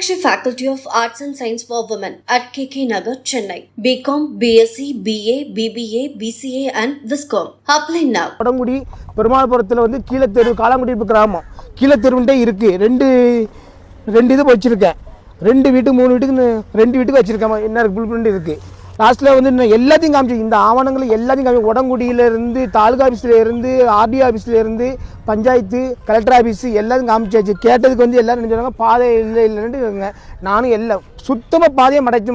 Meenakshi faculty of arts and science for women at K K Nagar Chennai BCom BSc BA BBA BCA and viscom apply now Padangudi பெருமாள்புரத்தில் வந்து கீழத்தெரு காலாங்குடி கிராமம். கீழத்தெருவுன்ட்டே இருக்குது ரெண்டு ரெண்டு இது வச்சுருக்கேன். ரெண்டு வீட்டு மூணு வீட்டுக்கு ரெண்டு வீட்டுக்கு வச்சுருக்கேன். என்ன புல் பிரிண்ட் இருக்குது லாஸ்ட்டில் வந்து இன்னும் எல்லாத்தையும் காமிச்சு இந்த ஆவணங்களை எல்லாத்தையும் காமிச்சு உடங்குடியிலேருந்து தாலுகா ஆஃபீஸில் இருந்து ஆஃபீஸ்லேருந்து ஆஃபீஸில் இருந்து பஞ்சாயத்து கலெக்டர் ஆஃபீஸு எல்லாத்தையும் காமிச்சாச்சு. கேட்டதுக்கு வந்து எல்லோரும் என்ன சொன்னாங்க? பாதை இல்லை இல்லைன்னு நானும் எல்லாம் சுத்தமாக பாதையை மறைச்சு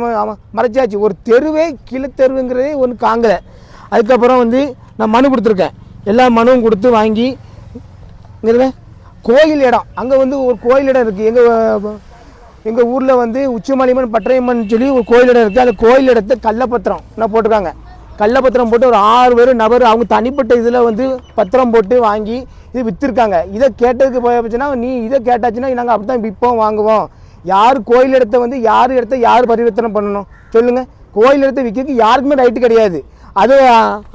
மறைச்சாச்சு ஒரு தெருவே கீழத்தெருவுங்கிறதே ஒன்று காங்கலை. அதுக்கப்புறம் வந்து நான் மனு கொடுத்துருக்கேன். எல்லா மனுவும் கொடுத்து வாங்கி இங்கே கோயில் இடம். அங்கே வந்து ஒரு கோயில் இடம் இருக்குது எங்கள் எங்கள் ஊரில் வந்து உச்சிமலைமன் பட்டரையம்மன் சொல்லி ஒரு கோயில் இடம் இருக்குது அந்த கோயில் இடத்த கள்ளப்பத்திரம் நான் போட்டிருக்காங்க. கள்ளப்பத்திரம் போட்டு ஒரு ஆறு பேர் நபர் அவங்க தனிப்பட்ட இதில் வந்து பத்திரம் போட்டு வாங்கி இது விற்றுருக்காங்க இதை கேட்டதுக்கு போச்சுன்னா நீ இதை கேட்டாச்சுன்னா நாங்கள் அப்படி தான் விற்போம் வாங்குவோம். யார் கோயில் இடத்த வந்து யார் இடத்த யார் பரிவர்த்தனை பண்ணணும்? சொல்லுங்கள் கோயில் இடத்த விற்கிறதுக்கு யாருக்குமே ரைட்டு கிடையாது. அதை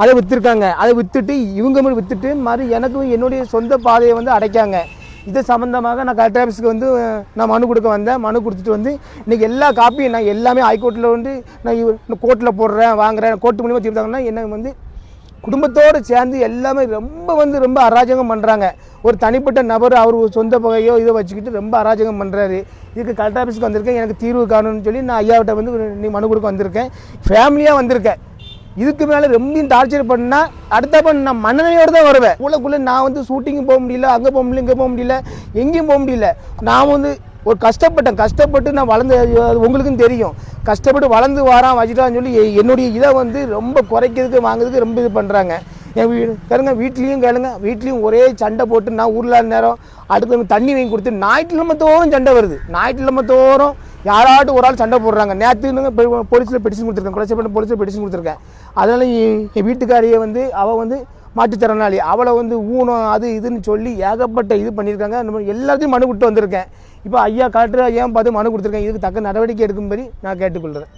அதை விற்றுருக்காங்க அதை விற்றுட்டு இவங்க மட்டும் விற்றுட்டு மாதிரி எனக்கும் என்னுடைய சொந்த பாதையை வந்து அடைக்காங்க. இது சம்மந்தமாக நான் கலெக்டர் ஆஃபீஸுக்கு வந்து நான் மனு கொடுக்க வந்தேன். மனு கொடுத்துட்டு வந்து இன்றைக்கி எல்லா காப்பியும் நான் எல்லாமே ஹைகோர்ட்டில் வந்து நான் கோர்ட்டில் போடுறேன் வாங்குறேன் கோர்ட்டு மூலியமாக தீர்த்தாங்கன்னா என்ன வந்து குடும்பத்தோடு சேர்ந்து எல்லாமே ரொம்ப வந்து ரொம்ப அராஜகம் பண்ணுறாங்க ஒரு தனிப்பட்ட நபர் அவர் சொந்த பகையோ இதை வச்சுக்கிட்டு ரொம்ப அராஜகம் பண்ணுறாரு இதுக்கு கலெக்டர் ஆஃபீஸ்க்கு வந்திருக்கேன். எனக்கு தீர்வு காணும்னு சொல்லி நான் ஐயாவிட்ட வந்து நீ மனு கொடுக்க வந்திருக்கேன். ஃபேமிலியாக வந்திருக்கேன். இதுக்கு மேலே ரொம்ப டார்ச்சர் பண்ணால் அடுத்த பண்ண நான் மனநிலையோடு தான் வருவேன். உள்ளக்குள்ளே நான் வந்து ஷூட்டிங்கும் போக முடியல அங்கே போக முடியல இங்கே போக முடியல எங்கேயும் போக முடியல. நான் வந்து ஒரு கஷ்டப்பட்டேன். கஷ்டப்பட்டு நான் வளர்ந்து அது உங்களுக்கும் தெரியும். கஷ்டப்பட்டு வளர்ந்து வாரான் வச்சுட்டான்னு சொல்லி என்னுடைய இதை வந்து ரொம்ப குறைக்கிறதுக்கு வாங்குறதுக்கு ரொம்ப இது பண்ணுறாங்க என் வீடு. கேளுங்க வீட்லேயும் கேளுங்க. வீட்லேயும் ஒரே சண்டை போட்டு நான் ஊரில் நேரம் அடுத்து தண்ணி வாங்கி கொடுத்து ஞாயிற்றுக்கிழமை தோறும் சண்டை வருது. ஞாயிற்றுக்கிழமை தோறும் யாராட்டும் ஒரு ஆள் சண்டை போடுறாங்க. நேற்று போலீஸில் பெட்டிஷன் கொடுத்துருக்கேன். கொலை பண்ண போலீஸில் பெட்டிஷன் கொடுத்துருக்கேன். அதனால் என் என் வீட்டுக்காரியை வந்து அவள் வந்து மாற்றுத்திறனாளி. அவளை வந்து ஊனம் அது இதுன்னு சொல்லி ஏகப்பட்ட இது பண்ணியிருக்காங்க. அந்த மாதிரி எல்லாத்தையும் மனு கொடுத்து வந்திருக்கேன். இப்போ ஐயா கலெக்டர் ஐயா பார்த்து மனு கொடுத்துருக்கேன்? இதுக்கு தக்க நடவடிக்கை எடுக்கும்படி நான் கேட்டுக்கொள்கிறேன்